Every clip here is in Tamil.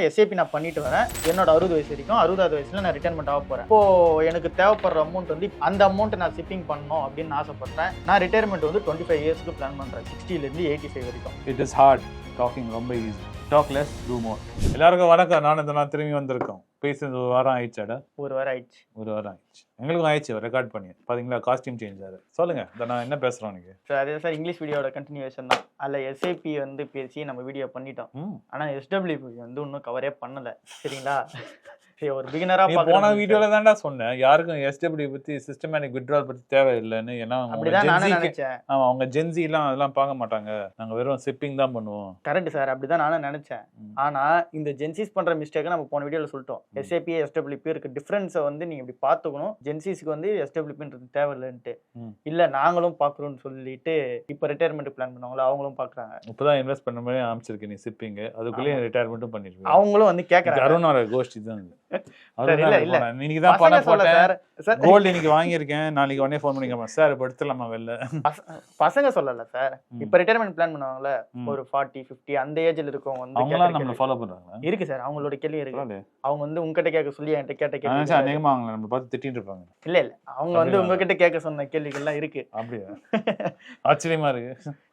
நான் எஸ்ஏபி நான் பண்ணிட்டு வரேன். என்னோட அறுபது வயசு வரைக்கும் அறுபதாவது வயசுல நான் ரிட்டர்மெண்ட் ஆக போறேன். இப்போ எனக்கு தேவைப்படுற அமௌண்ட் வந்து அந்த அமௌண்ட் நான் ஷிப்பிங் பண்ணணும் அப்படின்னு ஆசைப்படுறேன். நான் ரிட்டையர்மெண்ட் வந்து டுவெண்ட்டி ஃபைவ் இயர்ஸ்க்கு பிளான் பண்றேன். சிக்ஸ்டிலேருந்து எயிட்டி ஃபைவ் வரைக்கும். இட் இஸ் ஹார்ட் டாக்கிங் ரொம்ப easy talk less do more எல்லாருக்கும் வணக்கம். நான் இந்த நான் திரும்பி வந்திருக்கோம். பேசுறது ஒரு வாரம் ஆயிடுச்சாடா ஒரு வாரம் ஆயிடுச்சு. ஒரு வாரம் ஆயிடுச்சு. எங்களுக்கும் ஆயிடுச்சு ரெக்கார்ட் பண்ணி பாத்தீங்களா? காஸ்டியூம் சேஞ்ச் ஆகுது. சொல்லுங்க. இந்த நான் என்ன பேசுறேன் உனக்கு சார் அதே சார் இங்கிலீஷ் வீடியோட கண்டினியூஷன் தான். அதில் எஸ்ஏபி வந்து பேசி நம்ம வீடியோ பண்ணிட்டோம். ஆனால் எஸ்டபிள்யூபி வந்து இன்னும் கவரே பண்ணல. சரிங்களா? சரி ஒரு பிகினரா போன வீடியோல தான்டா சொன்னேன் யாருக்கும் எஸ்டபிள்யூ பத்தி சிஸ்டமேட்டிக் விட்ரால் பத்தி ஏன்னா Z க்கு- நினைச்சேன். ஆமா அவங்க ஜென்சி எல்லாம் அதெல்லாம் பார்க்க மாட்டாங்க. நாங்க வெறும் சிப்பிங் தான் பண்ணுவோம். கரெக்ட் சார் அப்படிதான் நானும் நினைச்சேன். ஆனா இந்த ஜென்சிஸ் பண்ற மிஸ்டேக்கை நம்ம போன வீடியோல சொல்லிட்டோம். எஸ்ஏபி எஸ்டபிள்யூபி இருக்கு. டிஃபரன்ஸை வந்து நீங்க இப்படி பார்த்துக்கணும். ஜென்சிஸ்க்கு வந்து எஸ்டபிள்யூபின்றது தேவையில்லைன்ட்டு. ம். இல்ல நாங்களும் பாக்குறோம்னு சொல்லிட்டு இப்போ ரிட்டையர்மெண்ட் பிளான் பண்ணுவாங்களோ அவங்களும் பாக்குறாங்க இப்பதான் இன்வெஸ்ட் பண்ண மாதிரி ஆரம்பிச்சிருக்கு நீ சிப்பிங் அதுக்குள்ளேயே ரிட்டையர்மெண்ட்டும் பண்ணிருக்கீங்க அவங்களும் வந்து கேக்குறாங்க. அருணோட கோஷ்டி தான் சார். இன்னைக்கு தான் பசங்க பணம் சொல்ல போட்டேன் சார். சார் கோல்டு இன்னைக்கு வாங்கியிருக்கேன். நாளைக்கு உடனே ஃபோன் பண்ணிக்கமா? சார் இப்போ எடுத்துடலாமா வெளில? பசங்க சொல்லல சார். இப்போ ரிட்டையர்மெண்ட் பிளான் பண்ணுவாங்கல்ல. ஒரு ஃபார்ட்டி ஃபிஃப்டி அந்த ஏஜ்ல இருக்கவங்க வந்து அவங்களாம் நம்மள ஃபாலோ பண்றாங்களா? இருக்கு சார் அவங்களோட கேள்வி இருக்கு. அவங்க வந்து உங்ககிட்ட கேட்க சொல்லி என்கிட்ட கேட்ட கேள்வி கிடையாது. அநேகமா நம்மள பார்த்து திட்டிட்டு இருப்பாங்க. இல்ல இல்ல. அவங்க வந்து? உங்ககிட்ட கேட்க சொன்ன கேள்விகள்லாம் இருக்கு. அப்படியா? ஆச்சரியமா இருக்கு.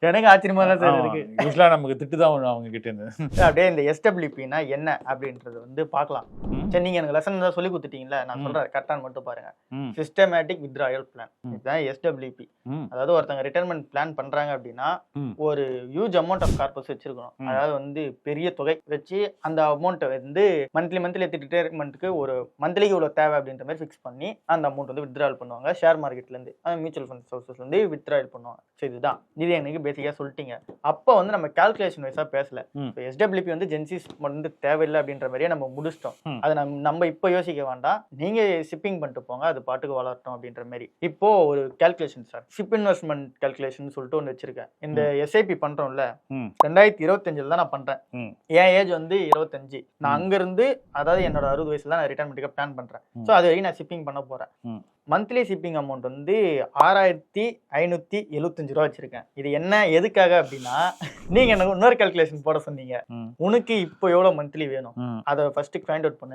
எனக்கு ஆச்சரியமா தான் சார் இருக்கு. யூஸ்வலா நமக்கு திட்டு தான் அவங்க கிட்ட இருந்து அப்படியே இந்த எஸ்டபிள்யூபினா என்ன அப்படின்றது வந்து பார்க்கலாம். சரி நீங்க எனக்கு லெசன் தான் சொல்லி கொடுத்துட்டீங்களா நான். சொல்றேன் கரெக்டான மட்டும் பாருங்க. Systematic withdrawal plan. இதுதான் எஸ்டபிள்யூபி அதாவது ஒருத்தங்க ரிட்டைர்மெண்ட் பிளான் பண்றாங்க அப்படின்னா. ஒரு ஹியூஜ் அமௌண்ட் ஆஃப் கார்பஸ் வச்சிருக்கணும். அதாவது வந்து பெரிய தொகை வச்சு அந்த அமௌண்ட்டை வந்து மந்த்லி மந்த்லி ரிட்டையர்மெண்ட்டுக்கு ஒரு மந்த்லிக்கு இவ்வளோ தேவை அப்படின்ற மாதிரி ஃபிக்ஸ் பண்ணி அந்த அமௌண்ட் வந்து வித்ட்ரால் பண்ணுவாங்க. ஷேர் மார்க்கெட்லேருந்து அந்த மியூச்சுவல் ஃபண்ட் சோர்சஸ்லேருந்து வித்ட்ரால் பண்ணுவாங்க. ஸோ இதுதான். இது எனக்கு பேசிக்காக சொல்லிட்டீங்க. அப்போ வந்து நம்ம கால்குலேஷன் வைஸாக பேசல. எஸ்டபிள்யூபி வந்து ஜென்சிஸ் வந்து தேவையில்லை அப்படின்ற மாதிரியே நம்ம முடிச்சிட்டோம். அதை நம்ம நம்ம இப்போ யோசிக்க வேண்டாம் நீங்க ஷிப்பிங் பண்ணிட்டு போங்க அது பாட்டுக்கு வளரட்டும் அப்படின்ற மாதிரி இப்போ ஒரு கால்குலேஷன் சார் ஷிப் இன்வெஸ்ட்மெண்ட் கால்குலேஷன் சொல்லிட்டு ஒன்று வச்சிருக்கேன் இந்த எஸ்ஐபி பண்றோம்ல ம். ரெண்டாயிரத்தி இருபத்தஞ்சில் தான் நான் பண்றேன் ம். என் ஏஜ் வந்து இருபத்தஞ்சு நான். அங்கிருந்து அதாவது என்னோட அறுபது வயசுல நான் ரிட்டர்மெண்ட்டுக்கு பிளான் பண்றேன் ம். ஸோ அது வரைக்கும் நான் ஷிப்பிங் பண்ண போறேன் ம். மந்த்லி ஷிப்பிங் அமௌண்ட் வந்து ஆறாயிரத்தி ஐநூத்தி எழுபத்தஞ்சு ரூபா வச்சிருக்கேன். இது என்ன எதுக்காக அப்படின்னா நீங்க எனக்கு இன்னொரு கால்குலேஷன் போட சொன்னீங்க. உனக்கு இப்போ எவ்வளவு மந்த்லி வேணும்? அதை ஃபர்ஸ்ட் ஃபைண்ட் அவுட் பண்ண.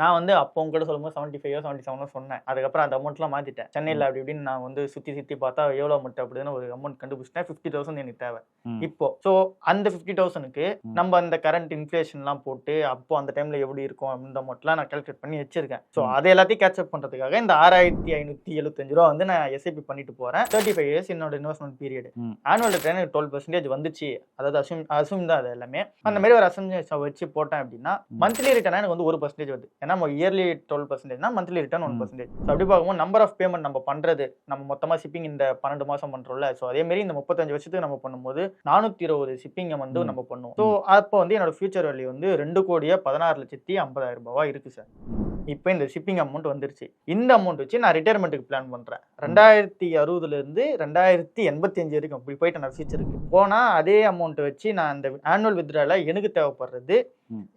நான் வந்து அப்போ கூட சொல்லும்போது செவன்ட்டி ஃபைவ் செவன்ட்டி செவனோ சொன்னேன். அதுக்கப்புறம் அந்த அமௌண்ட்லாம் மாத்திட்டேன். சென்னையில் அப்படி இப்படின்னு நான் வந்து சுத்தி சுத்தி பார்த்தா எவ்வளோ அமௌண்ட் அப்படின்னு ஒரு அமௌண்ட் கண்டுபிடிச்சிட்டேன். ஃபிஃப்டி தௌசண்ட் எனக்கு தேவை. இப்போ ஸோ அந்த ஃபிஃப்டி தௌசண்ட்க்கு. நம்ம அந்த கரண்ட் இன்ஃப்ளேஷன்லாம் போட்டு அப்போ அந்த டைம்ல எப்படி இருக்கும் அந்த அமௌண்ட்லாம் நான் கால்குலேட் பண்ணி வச்சிருக்கேன். ஸோ. அதை எல்லாத்தையும் கேட்சப் பண்றதுக்காக இந்த ஆறாயிரத்தி ஐநூத்தி எழுபத்தஞ்சு ரூபா வந்து நான் எஸ்ஐபி பண்ணிட்டு போறேன். தேர்ட்டி ஃபைவ் இயர்ஸ் என்னோட investment period. Annual return twelve percentage வந்துச்சு. அதாவது அசூம் அசூம் தான் அது எல்லாமே. அந்த மாதிரி ஒரு அசம்ஷன் வச்சு போட்டேன் அப்படின்னா. மந்த்லி ரிட்டர்ன் எனக்கு வந்து ஒரு பர்சன்டேஜ் வருது. ஏன்னா yearly twelve பர்சன்டேஜ்னா monthly return one. Percentage so அப்படி பார்க்கும்போது நம்பர் ஆஃப் பேமெண்ட் நம்ம பண்றது நம்ம மொத்தமா ஷிப்பிங் இந்த பன்னெண்டு மாசம் பண்றோம்ல. ஸோ அதே மாதிரி இந்த முப்பத்தஞ்சு வருஷத்துக்கு நம்ம பண்ணும்போது நானூத்தி இருபது ஷிப்பிங்கை வந்து. நம்ம பண்ணுவோம். ஸோ அப்போ வந்து என்னோட ஃபியூச்சர் வேல்யூ வந்து ரெண்டு கோடியே பதினாறு லட்சத்தி ஐம்பதாயிரம் ரூபாவா இருக்கு சார் இப்போ இந்த ஷிப்பிங் அமௌண்ட் வந்துருச்சு. இந்த அமௌண்ட் வச்சு நான் ரிட்டையர்மெண்ட்டுக்கு பிளான் பண்றேன். ரெண்டாயிரத்தி அறுபதுல இருந்து ரெண்டாயிரத்தி எண்பத்தி அஞ்சு வரைக்கும் இப்படி போயிட்டு நான் ஃபியூச்சருக்கு போனா அதே அமௌண்ட் வச்சு நான் அந்த ஆனுவல் வித்ரால எனக்கு தேவைப்படுறது.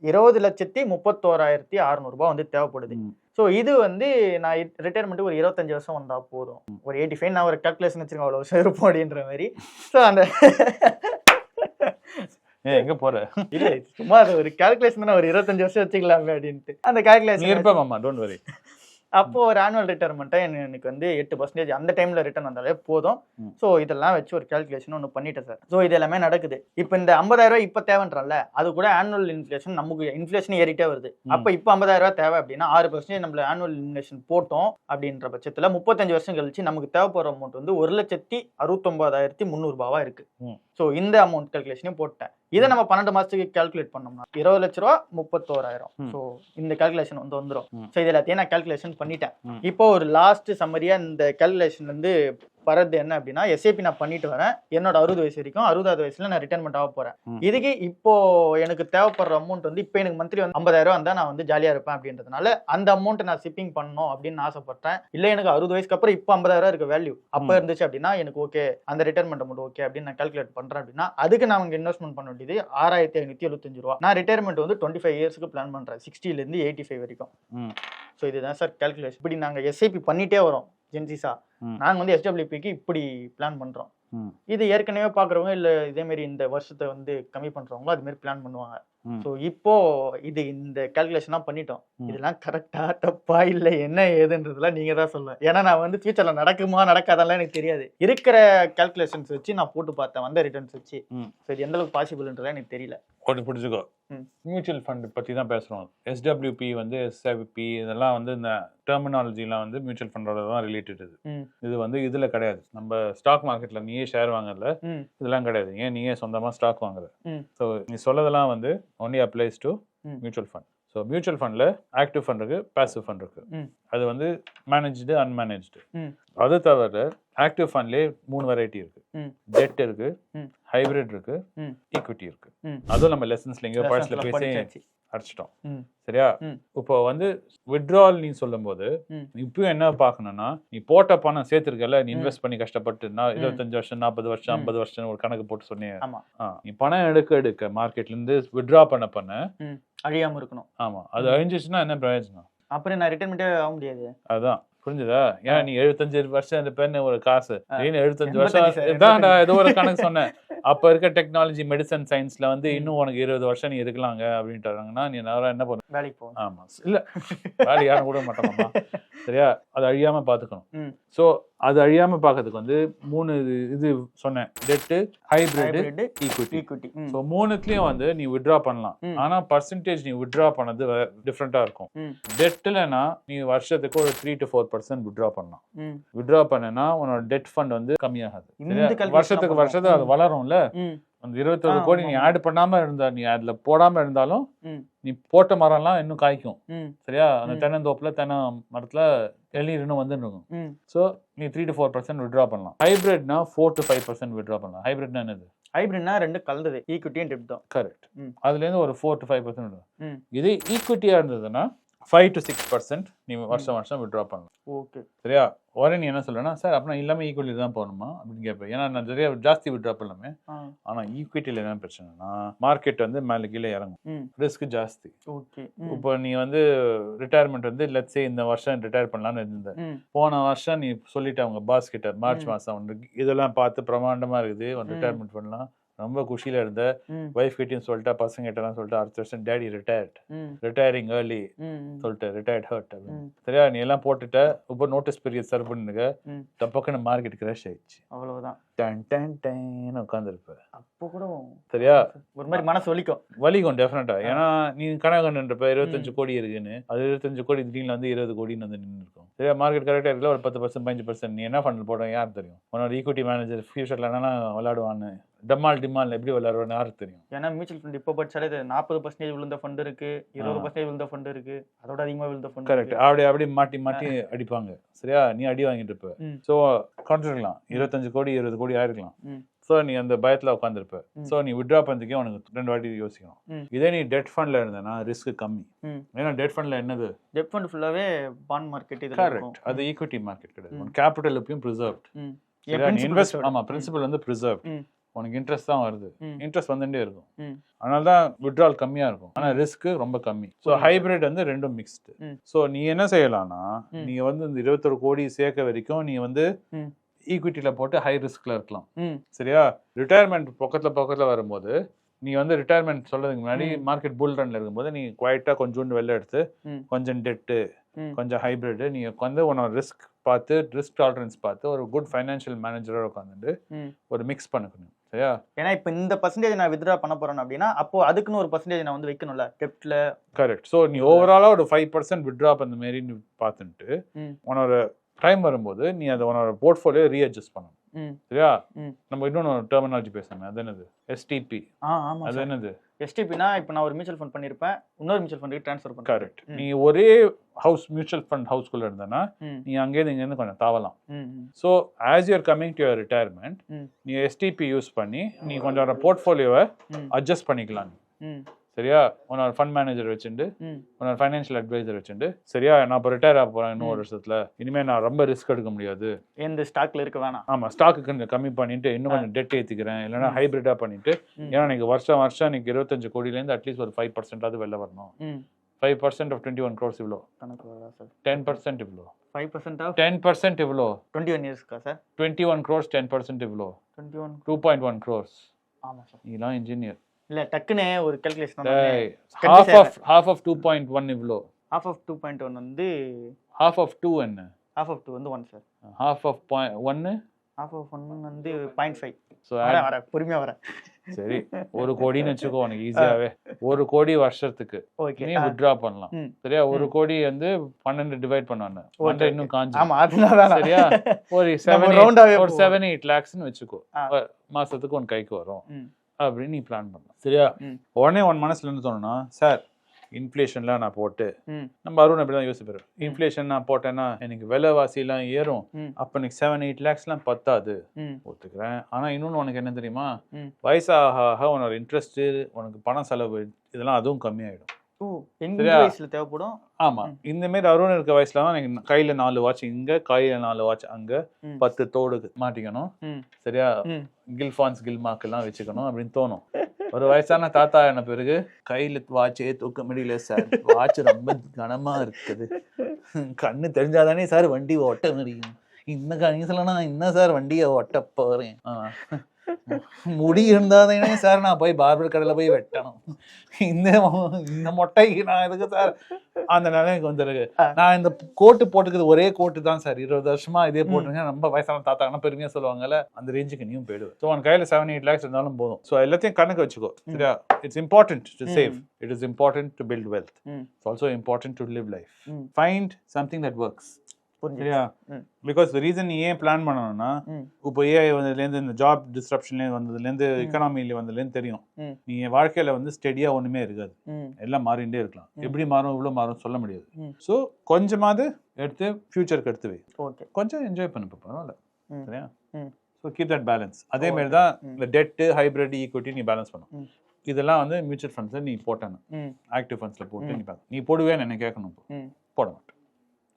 இருபது லட்சத்தி முப்பத்தோராயிரத்தி அறுநூறுபா வந்து தேவைப்படுது. ஸோ இது வந்து நான் ரிட்டையர்மெண்ட் ஒரு இருபத்தஞ்சு வருஷம் வந்தா போதும். ஒரு எயிட்டி ஃபைவ் நான் ஒரு கால்குலேஷன் வச்சிருக்கேன் அவ்வளோ வருஷம் இருப்போம் அப்படின்ற மாதிரி. ஸோ அந்த ஏன் எங்க போற? இல்ல சும்மா அது ஒரு கால்குலேஷன் தானே ஒரு இருபத்தஞ்சு வருஷம் வச்சுக்கலாமே அப்படின்ட்டு. அந்த கால்குலேஷன் இருப்ப மாமா டோன்ட் வரி அப்போ ஒரு ஆனுவல் ரிட்டர்மெண்ட்டை எனக்கு வந்து எட்டு பர்சன்டேஜ் அந்த டைம்ல ரிட்டர்ன் வந்தாலே போதும். ஸோ இதெல்லாம் வச்சு ஒரு கால்குலேஷன் ஒன்று பண்ணிட்டேன் சார் ஸோ இது எல்லாமே நடக்குது. இப்போ இந்த 50000 ரூபாய் இப்போ தேவைன்றல அது கூட ஆனுவல் இன்ஃப்ளேஷன் நமக்கு இன்ஃப்ளேஷன் ஏறிட்டே வருது. அப்போ இப்போ 50000 ரூபாய் தேவை அப்படின்னா ஆறு பர்சன்டேஜ் நம்மள ஆனுவல் இன்ஃப்ளேஷன் போட்டோம் அப்படின்ற பட்சத்தில் முப்பத்தஞ்சு வருஷம் கழிச்சு நமக்கு தேவைப்படுற அமௌண்ட் வந்து ஒரு லட்சத்தி அறுபத்தொன்பதாயிரத்தி முந்நூறுபாவா இருக்கு. ஸோ இந்த அமௌண்ட் கால்குலேஷனையும் போட்டேன் இதை நம்ம பன்னெண்டு மாசத்துக்கு கால்குலேட் பண்ணோம்னா இருபது லட்ச ரூபா முப்பத்தோராயிரம். ஸோ இந்த கால்குலேஷன் வந்து வந்துடும். ஸோ இது எல்லாத்தையும் நான் கால்குலேஷன் பண்ணிட்டேன். இப்போ ஒரு லாஸ்ட் சம்மரியா இந்த கால்குலேஷன் வந்து வரது என்ன அப்படின்னா எஸ்ஏபி நான் பண்ணிட்டு வரேன். என்னோட அறுபது வயசு வரைக்கும் அறுபதாவது வயசுல நான் ரிட்டர்மெண்ட் ஆக போறேன். இதுக்கு இப்போ எனக்கு தேவைப்படுற அமௌண்ட் வந்து இப்போ எனக்கு மந்த்லி வந்து ஐம்பதாயிரம் ரூபா வந்தா நான் வந்து ஜாலியா இருப்பேன் அப்படின்றதுனால அந்த அமௌண்ட் நான் ஷிப்பிங் பண்ணணும் அப்படின்னு ஆசைப்பட்டேன். இல்ல எனக்கு அறுபது வயசுக்கு அப்புறம் இப்போ ஐம்பதாயிரம் இருக்க வேல்யூ அப்போ. இருந்துச்சு அப்படின்னா எனக்கு ஓகே அந்த ரிட்டைர்மெண்ட் அமௌண்ட் ஓகே அப்படின்னு நான் கால்குலேட் பண்றேன் அப்படின்னா அதுக்கு நான் இன்வெஸ்ட்மெண்ட் பண்ண வேண்டியது ஆறாயிரத்தி ஐநூத்தி எழுபத்தஞ்சு ரூபா. நான் ரிட்டைர்மெண்ட் வந்து டுவெண்ட்டி ஃபைவ் இயர்ஸ்க்கு பிளான் பண்றேன். 60 ல இருந்து எயிட்டி ஃபைவ் வரைக்கும். ஸோ இதுதான் சார் கால்குலேஷன் இப்படி நாங்க எஸ்ஐபி பண்ணிட்டே வரோம். ஜென்சிஸா ம். நாங்க வந்து எஸ்டபிள்யூபிக்கு இப்படி பிளான் பண்றோம் ம். இது ஏற்கனவே பாக்குறவங்க இல்ல இதே மாதிரி இந்த வருஷத்தை வந்து கம்மி பண்றவங்க அது மாதிரி பிளான் பண்ணுவாங்க. ஸோ இப்போ இது இந்த கால்குலேஷன்லாம் பண்ணிட்டோம். இதெல்லாம் கரெக்டா தப்பா இல்ல என்ன ஏதுன்றதுலாம் நீங்க தான் சொல்லணும் ஏன்னா நான் வந்து ஃபியூச்சர்ல நடக்குமா நடக்காதெல்லாம் எனக்கு தெரியாது இருக்கிற கால்குலேஷன்ஸ் வச்சு நான் போட்டு பார்த்தேன் வந்த ரிட்டர்ன்ஸ் வச்சு. ஸோ இது எந்த அளவுக்கு பாசிபிள்ன்றதா எனக்கு தெரியல ஒன்று பிடிச்சிக்கோ ம். மியூச்சுவல் ஃபண்ட் பற்றி தான் பேசுகிறோம் எஸ்டபிள்யூபி வந்து எஸ்ஐபி இதெல்லாம் வந்து இந்த டெர்மினாலஜிலாம் வந்து மியூச்சுவல் ஃபண்டோட தான் ரிலேட்டட் இது. இது வந்து இதில் கிடையாது நம்ம ஸ்டாக் மார்க்கெட்டில் நீயே ஷேர் வாங்கல. இதெல்லாம் கிடையாது ஏன் நீயே சொந்தமாக ஸ்டாக் வாங்குற. ஸோ நீ சொல்லதெல்லாம் வந்து only applies to. Mutual fund so mutual ஃபண்டில் ஆக்டிவ் ஃபண்ட் இருக்கு பாசிவ் ஃபண்ட் இருக்கு ம். அது வந்து மேனேஜ்டு அன்மேனேஜ்டு. அது தவிர ஆக்டிவ் ஃபண்ட்லேயே மூணு வெரைட்டி இருக்கு. டெட் இருக்கு. ஹைபிரிட் இருக்கு. ஈக்விட்டி இருக்கு. அதுவும் நம்ம லெசன்ஸ்ல எங்கேயோ எல்லாம் பேசி. அடிச்சிட்டோம். சரியா. இப்போ வந்து விட்ரால் நீ சொல்லும்போது ம். இப்பயும் என்ன பார்க்கணும்னா நீ போட்ட பணம் சேர்த்திருக்கல நீ. இன்வெஸ்ட் பண்ணி கஷ்டப்பட்டு இருபத்தஞ்சு வருஷம் நாற்பது வருஷம். ஐம்பது வருஷம் ஒரு கணக்கு போட்டு சொன்னீங்க நீ பணம் எடுக்க எடுக்க மார்க்கெட்ல இருந்து விட்ரா பண்ண பண்ண அழியாம இருக்கணும் ஆமா அது. அழிஞ்சிச்சுன்னா என்ன பிரயோஜனம் அப்புறம் நான் ரிட்டர்மெண்ட்டே ஆக முடியாது அதான் புரிஞ்சுதா? ஏன் நீ எழுபத்தஞ்சு வருஷம் இருப்பேன்னு ஒரு காசு. ஆ. நீ எழுபத்தஞ்சு 85 வருஷம் sir, இதான்டா ஏதோ ஒரு கணக்கு சொன்னேன். அப்ப இருக்க டெக்னாலஜி மெடிசன் சயின்ஸ்ல வந்து. இன்னும் உனக்கு இருபது வருஷம் நீ இருக்கலாங்க அப்படின்ட்டாங்கன்னா நீ நேரம் என்ன பண்ண? வேலைக்கு போகணும். ஆமா. இல்ல வேலை யாரும் கூட மாட்டோம்மா சரியா? அது அழியாம பாத்துக்கணும். சோ அது அழியாம பாக்கிறதுக்கு வந்து மூணு இது இது சொன்னேன். Debt hybrid equity equity so மூணுத்துலயும் வந்து நீ வித்ட்ரா பண்ணலாம். ஆனா பர்சன்டேஜ் நீ வித்ட்ரா பண்ணது டிஃப்ரெண்டா இருக்கும். ம். டெட்லனா நீ வருஷத்துக்கு ஒரு three to four percent withdraw பண்ணலாம் ம். வித்ட்ரா பண்ணனா உன்னோட டெட் ஃபண்ட் வந்து கம்மியாகாது. வருஷத்துக்கு. வருஷத்துக்கு அது. வளரும்ல? அந்த இருபத்தொரு கோடி நீ. ஆட் பண்ணாம இருந்தா நீ அதுல போடாம இருந்தாலும். நீ போட்ட மரம்லாம் இன்னும் காய்க்கும். சரியா? அந்த. தென்னந்தோப்புல தென்னை மரத்துல இளநீர் இன்னும் வந்துட்டு இருக்கும். ஸோ நீ three to four percent withdraw பண்ணலாம். ஹைபிரிட்னா four to five percent withdraw பண்ணலாம். ஹைபிரிட்னா என்னது? ஹைபிரிட்னா ரெண்டு கலந்தது. ஈக்விட்டியும் டெப்ட் தான். கரெக்ட் ம். அதுலேருந்து ஒரு ஃபோர் டு ஃபைவ் பர்சன்ட் இதே ஈக்விட்டியாக இருந்ததுன்னா ஃபைவ் டு சிக்ஸ் பர்சன்ட் நீ வருஷம் வருஷம் வித்ட்ரா பண்ணலாம். ஓகே சரியா? உடனே நீ என்ன சொல்றேன்னா சார் அப்படின்னா இல்லாமல் ஈக்குவலி தான் போகணுமா? அப்படின்னு கேட்பேன் ஏன்னா நான் நிறைய ஜாஸ்தி வித்ட்ரா பண்ணலாமே. ஆனால் ஈக்விட்டியில் என்ன பிரச்சனைனா மார்க்கெட் வந்து மேலே கீழே இறங்கும். ரிஸ்க் ஜாஸ்தி. ஓகே இப்போ நீ வந்து ரிட்டையர்மெண்ட் வந்து லட்சே இந்த வருஷம் ரிட்டையர் பண்ணலாம்னு இருந்த போன வருஷம் நீ சொல்லிட்ட அவங்க பாஸ் கிட்ட மார்ச் ம். மாசம் உனக்கு இதெல்லாம் பார்த்து பிரமாண்டமா இருக்குது. ம். ரிட்டையர்மெண்ட் பண்ணலாம். ரொம்ப குஷியில இருந்த ஒய்ஃப் கிட்டயும் சொல்லிட்டா பசங்க கிட்டலாம் சொல்லிட்டு அடுத்த வருஷம் டேடி ரிட்டையர்ட் ரிட்டையரிங் ஏர்லி சொல்லிட்டு ரிட்டையர்ட் ஹர்ட் சரியா? நீ எல்லாம் போட்டுட்ட இப்போ நோட்டீஸ் பீரியட் சர்வ் பண்ணுங்க. டப்பக்குன்னு மார்க்கெட் கிராஷ் ஆயிடுச்சு. அவ்வளவுதான். டன் டன் டேன்னு உட்காந்துருப்ப அப்போ கூட சரியா? ஒரு மாதிரி மனசு வலிக்கும். வலிக்கும் டெஃபினட்டா ஏன்னா நீ கனகண்டுன்றப்ப இருபத்தஞ்சு கோடி இருக்குன்னு. அது இருபத்தஞ்சு கோடி திடீர்னு வந்து இருபது கோடின்னு வந்து நின்று இருக்கும் சரியா மார்க்கெட் கரெக்டாக இருக்குல்ல ஒரு பத்து பர்சன்ட் பதினஞ்சு பர்சன்ட் நீ என்ன ஃபண்டில் போட யார் தெரியும்? உன்னோட ஈக்விட்டி மேனேஜர் ஃபியூச்சர்ல என்னன்னா விளையாடுவான்னு. டம்மால் டிமால் எப்படி விளையாடுவான்னு யாருக்கு தெரியும்? ஏன்னா மியூச்சுவல் ஃபண்ட் இப்போ படிச்சாலே நாற்பது பர்சன்டேஜ் விழுந்த ஃபண்ட் இருக்கு இருபது. பர்சன்டேஜ் விழுந்த ஃபண்ட் இருக்கு. அதோட அதிகமா விழுந்த ஃபண்ட் கரெக்ட் அப்படி அப்படி மாட்டி மாட்டி அடிப்பாங்க. சரியா? நீ அடி வாங்கிட்டு இருப்ப. ஸோ குறைச்சிருக்கலாம் இருபத்தஞ்சு கோடி இருபது கோடி ஆயிருக்கலாம் ம். ஸோ நீ அந்த பயத்துல உட்காந்துருப்ப. ஸோ நீ விட்ரா பண்ணதுக்கே உனக்கு ரெண்டு வாட்டி யோசிக்கணும். இதே நீ டெட் ஃபண்ட்ல இருந்தனா ரிஸ்க் கம்மி. ஏன்னா டெட் ஃபண்ட்ல என்னது டெப் ஃபண்ட் ஃபுல்லாவே பாண்ட் மார்க்கெட் இது கரெக்ட் அது ஈக்விட்டி மார்க்கெட் கிடையாது ம். கேபிட்டல் எப்பயும் ப்ரிசர்வ்ட் இன்வெஸ்ட் ஆமா பிரின்சிபல் வந்து ப்ரிசர்வ். உனக்கு இன்ட்ரெஸ்ட் தான் வருது. இன்ட்ரெஸ்ட் வந்துட்டே இருக்கும். அதனால தான் விட்ரால் கம்மியா இருக்கும் ஆனா ரிஸ்க் ரொம்ப கம்மி ஸோ. ஹைபிரிட் வந்து ரெண்டும் மிக்ஸ்டு. ஸோ நீ என்ன செய்யலாம்னா ம். நீங்க வந்து இந்த இருபத்தொரு கோடி சேர்க்க வரைக்கும் நீ வந்து. ஈக்விட்டியில போட்டு ஹை ரிஸ்க்ல இருக்கலாம். ம். சரியா? ரிட்டையர்மெண்ட் பக்கத்துல பக்கத்துல வரும்போது நீ வந்து ரிட்டையர்மெண்ட் சொல்றதுக்கு முன்னாடி. மார்க்கெட் புல் ரன்ல இருக்கும்போது நீ குவைட்டா கொஞ்சோண்டு வெளில எடுத்து. கொஞ்சம் டெட்டு கொஞ்சம் ஹைபிரிட் நீ வந்து உன்னோட ரிஸ்க் பார்த்து ரிஸ்க் டாலரன்ஸ் பார்த்து ஒரு குட் ஃபைனான்ஷியல் மேனேஜரோட உட்காந்துட்டு ஒரு மிக்ஸ் பண்ணிக்கணும். சரியா? ஏன்னா இப்போ இந்த பர்சன்டேஜ் நான் வித்ட்ரா பண்ண போறேன் அப்படின்னா அப்போ அதுக்குன்னு ஒரு பர்சன்டேஜ் நான் வந்து வைக்கணும்ல டெப்ட்ல கரெக்ட் ஸோ நீ ஓவராலாக ஒரு ஃபைவ் பர்சன்ட் விட்ரா பண்ண மாரி நீ பார்த்துட்டு உன்னோட டைம் வரும்போது நீ அதை உன்னோட போர்ட்ஃபோலியோ ரீஅட்ஜஸ்ட் பண்ணணும். சரியா. நம்ம இன்னொன்று டெர்மினாலஜி பேசணும் அது என்னது? எஸ்டிபி அது என்னது? எஸ்டிபினா இப்போ நான் ஒரு மியூச்சுவல் ஃபண்ட் பண்ணியிருப்பேன் இன்னொரு மியூச்சுவல் ஃபண்டுக்கு ட்ரான்ஸ்ஃபர் பண்ணுறேன் கரெக்ட். நீ ஒரே ஹவுஸ் மியூச்சுவல் ஃபண்ட் ஹவுஸ்குள்ள இருந்தனா ம். நீ அங்கேயிருந்து இங்கேருந்து கொஞ்சம் தாவலாம். So as you are coming to your retirement. நீ எஸ்டிபி யூஸ் பண்ணி நீ கொஞ்சம் போர்ட்ஃபோலியோவை அட்ஜஸ்ட் பண்ணிக்கலாம் சரியா? உன்னோட ஃபண்ட் மேனேஜர் வச்சுட்டு உன்னோட ஃபைனான்ஷியல் அட்வைசர் வச்சுட்டு சரியா? நான் இப்போ ரிட்டையர் ஆக போறேன் இன்னும் ஒரு வருஷத்துல. இனிமே நான் ரொம்ப ரிஸ்க் எடுக்க முடியாது. எந்த ஸ்டாக்ல இருக்க வேணாம். ஆமா ஸ்டாக்கு கொஞ்சம் கம்மி பண்ணிட்டு இன்னும் கொஞ்சம் டெட் ஏத்திக்கிறேன். இல்லைன்னா ம். ஹைபிரிடா பண்ணிட்டு. ஏன்னா நீங்க வருஷம் வருஷம் நீங்க இருபத்தஞ்சு கோடியிலேருந்து அட்லீஸ்ட் ஒரு ஃபைவ் பர்சன்டாவது வெளில வரணும். Five percent of twenty one crores இவ்வளோ டென் பர்சன்ட் இவ்வளோ five percent of ten percent இவ்வளோ twenty one இயர்ஸ்க்கா sir twenty one crores ten percent இவ்வளோ twenty one two point one crores ஆமாம் சார் நீலாம் இன்ஜினியர் இல்ல டக்குன்னு ஒரு calculation half of half of two point one இவ்வளோ half of two point one வந்து ஹாஃப் ஆஃப் டூ என்ன? ஹாஃப் ஆஃப் டூ வந்து one sir half of point ஒன்னு ஹாஃப் ஆஃப் ஒன் வந்து பாயிண்ட் ஃபைவ் ஸோ வர வர பொறுமையா வரேன் சரி ஒரு கோடின்னு வச்சுக்கோ உனக்கு ஈஸியாவே ஒரு கோடி வருஷத்துக்கு. நீ வித்ட்ரா பண்ணலாம். சரியா? ஒரு கோடி வந்து பன்னெண்டு டிவைட் பண்ணுவாங்க மண்டை இன்னும் காஞ்சி. சரியா? ஒரு செவன் ஒரு. செவன் எயிட் லேக்ஸ்னு வச்சுக்கோ. மாசத்துக்கு உன் கைக்கு வரும். அப்படின்னு நீ பிளான் பண்ணலாம் சரியா. உடனே உன் மனசுல என்ன தோணுனா சார் இன்ஃப்ளேஷன்லாம் நான் போட்டு நம்ம அருண் அப்படி தான் யோசிப்பாரு இன்ஃப்ளேஷன் நான் போட்டேன்னா எனக்கு விலைவாசிலாம் ஏறும். அப்போ எனக்கு செவன் எயிட் லேக்ஸ்லாம் பத்தாது. ஒத்துக்கிறேன். ஆனா இன்னொன்னு உனக்கு என்ன தெரியுமா. வயசாக ஆக உன்னோட இன்ட்ரெஸ்ட் உனக்கு பண செலவு இதெல்லாம் அதுவும் கம்மியாயிடும்? வயசுல தேவைப்படும்? ஆமா. இந்த மாதிரி அருண் இருக்க வயசுல தான் கையில நாலு வாட்ச் இங்க கையில நாலு வாட்ச் அங்க. பத்து தோடு மாட்டிக்கணும். சரியா? கில்ஃபான்ஸ் கில்மாக்கு எல்லாம் வச்சுக்கணும் அப்படின்னு தோணும். ஒரு வயசான தாத்தா என்ன பிறகு கையில வாட்சே தூக்க முடியல சார் வாட்ச் ரொம்ப கனமா இருக்குது. கண்ணு தெரிஞ்சாதானே சார் வண்டி ஓட்ட முடியும். இந்த கணிசல நான் என்ன சார் வண்டியை ஓட்ட போறேன். முடி இருந்தாதானே சார் நான் போய் பார்பர் கடையில் போய் வெட்டணும் இந்த இந்த மொட்டைக்கு நான் எதுக்கு சார் அந்த நிலைமைக்கு வந்துருக்கு. நான் இந்த கோட்டு போட்டுக்கிறது ஒரே கோட்டு தான் சார் இருபது வருஷமா இதே போட்டுருக்கேன் ரொம்ப வயசான தாத்தாங்கன்னா பெருமையா சொல்லுவாங்கல்ல அந்த ரேஞ்சுக்கு நீயும் போயிடுவேன் ஸோ உன் கையில செவன் எயிட் லேக்ஸ் இருந்தாலும் போதும் ஸோ எல்லாத்தையும் கணக்கு வச்சுக்கோ சரியா it's important to save it is important to build wealth it's also important to live life find something that works சரியா. பிகாஸ் ரீசன் நீ ஏன் பிளான் பண்ணணும்னா இப்போ ஏஐ வந்ததுலேருந்து இந்த ஜாப் டிஸ்ட்ரப்ஷன்லேருந்து வந்ததுலேருந்து எக்கனாமில வந்ததுலேருந்து தெரியும். நீ வாழ்க்கையில வந்து ஸ்டெடியா ஒண்ணுமே இருக்காது. எல்லாம் மாறிண்டே இருக்கலாம். எப்படி மாறும் இவ்வளோ மாறும் சொல்ல முடியாது. ஸோ கொஞ்சமாவது எடுத்து ஃபியூச்சருக்கு எடுத்து வை. ஓகே. கொஞ்சம் என்ஜாய் பண்ணு பரவாயில்ல. சரியா. ஸோ கீப் தட் பேலன்ஸ் அதே மாதிரி தான். இந்த டெட்டு ஹைப்ரிட் ஈக்விட்டி நீ பேலன்ஸ். பண்ணும் இதெல்லாம் வந்து மியூச்சுவல் ஃபண்ட்ஸை நீ போட்டணும். ம். ஆக்டிவ் ஃபண்ட்ஸில் போட்டு நீ நீ போடுவேன்னு என்ன கேட்கணும் போட மாட்டேன்.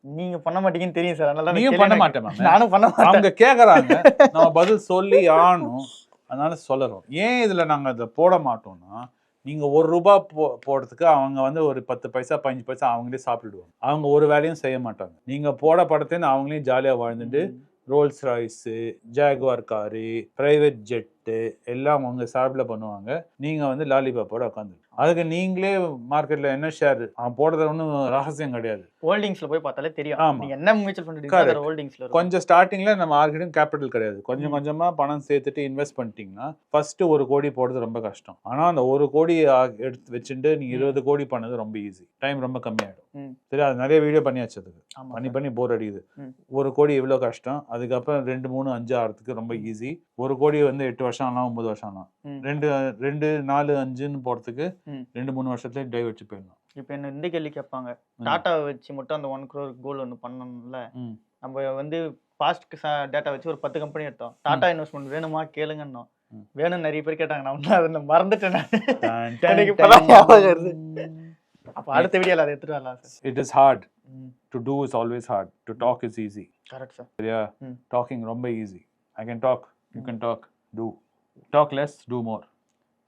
நீங்க பண்ண மாட்டீங்கன்னு தெரியும் சார். அதனால தான் நீயும் பண்ண மாட்டேன். நானும் பண்ண மாட்டேன். அவங்க கேக்குறாங்க. நம்ம பதில் சொல்லி ஆகணும். அதனால சொல்லறோம். ஏன் இதுல நாங்க அதை போட மாட்டோம்னா நீங்க ஒரு ரூபாய் போ போடுறதுக்கு அவங்க வந்து ஒரு பத்து பைசா பதினஞ்சு பைசா அவங்களே சாப்பிட்டுடுவாங்க. அவங்க ஒரு வேலையும் செய்ய மாட்டாங்க. நீங்க போட படத்தையும் அவங்களே ஜாலியா வாழ்ந்துட்டு Rolls Royce Jaguar car private jet எல்லாம் அவங்க சார்பில் பண்ணுவாங்க. நீங்க வந்து லாலிபாப்போட உட்காந்து அதுக்கு நீங்களே மார்க்கெட்ல என்ன ஷேர் அவன் போடுறது ஒன்றும் ரகசியம் கிடையாது ஹோல்டிங்ஸ்ல போய் பார்த்தாலே தெரியும் ஆமா. என்ன மியூச்சுவல் ஃபண்ட் ஹோல்டிங்ஸ்ல கொஞ்சம் ஸ்டார்டிங்ல நம்ம மார்க்கெட்டிங் கேபிட்டல் கிடையாது கொஞ்சம். கொஞ்சமா பணம் சேர்த்துட்டு இன்வெஸ்ட் பண்ணிட்டீங்கன்னா ஃபர்ஸ்ட் ஒரு கோடி போடுறது ரொம்ப கஷ்டம் ஆனா அந்த ஒரு கோடி எடுத்து வச்சுட்டு நீ. இருபது கோடி பண்ணது ரொம்ப ஈஸி டைம் ரொம்ப கம்மியாயிடும். சரி அது நிறைய வீடியோ பண்ணியாச்சு அதுக்கு. பண்ணி. பண்ணி போர் அடிக்குது. ஒரு கோடி எவ்வளோ கஷ்டம். அதுக்கப்புறம் ரெண்டு மூணு அஞ்சு ஆகிறதுக்கு ரொம்ப ஈஸி ஒரு கோடி வந்து எட்டு வருஷம் ஆகலாம் ஒன்பது வருஷம் ம். ரெண்டு ரெண்டு நாலு அஞ்சுன்னு போறதுக்கு. ரெண்டு மூணு வருஷத்துல டை வச்சு போயிடலாம். இப்போ என்ன இந்த கேள்வி கேட்பாங்க. டாட்டாவை வச்சு மட்டும் அந்த ஒன் crore கோல் ஒன்று பண்ணணும்ல. நம்ம வந்து பாஸ்ட் டேட்டா வச்சு ஒரு பத்து கம்பெனி எடுத்தோம். டாடா இன்வெஸ்ட்மெண்ட் வேணுமா? கேளுங்கன்னோம். வேணும் நிறைய பேர் கேட்டாங்க. நான் அதை மறந்துட்டேன் எனக்கு அப்போ அடுத்த வீடியோவில் அதை எடுத்துட்டு வரலாம் சார் is hard. ம். To do is always hard. To talk is easy. Correct sir சரியா. டாக்கிங் ரொம்ப easy I can talk you can talk to talk less to more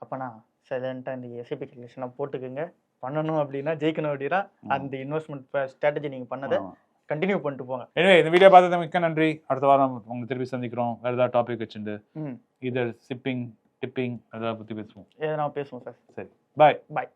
அப்போனா சைலண்ட்டாக இந்த எஸ்ஐபி கேல்குலேஷனை போட்டுக்குங்க. பண்ணணும் அப்படின்னா ஜெயிக்கணும் அப்படின்னா அந்த இன்வெஸ்ட்மெண்ட் ஸ்ட்ராட்டஜி நீங்கள் பண்ணதை கண்டினியூ பண்ணிட்டு போங்க. எனவே இந்த வீடியோ பார்த்தது மிக்க நன்றி. அடுத்த வாரம் உங்களை திருப்பி சந்திக்கிறோம். வேறு ஏதாவது டாபிக் வச்சுட்டு இதர் சிப்பிங் டிப்பிங் ஏதாவது பற்றி பேசுவோம். எதனா பேசுவோம் சார் சரி. பாய் பாய்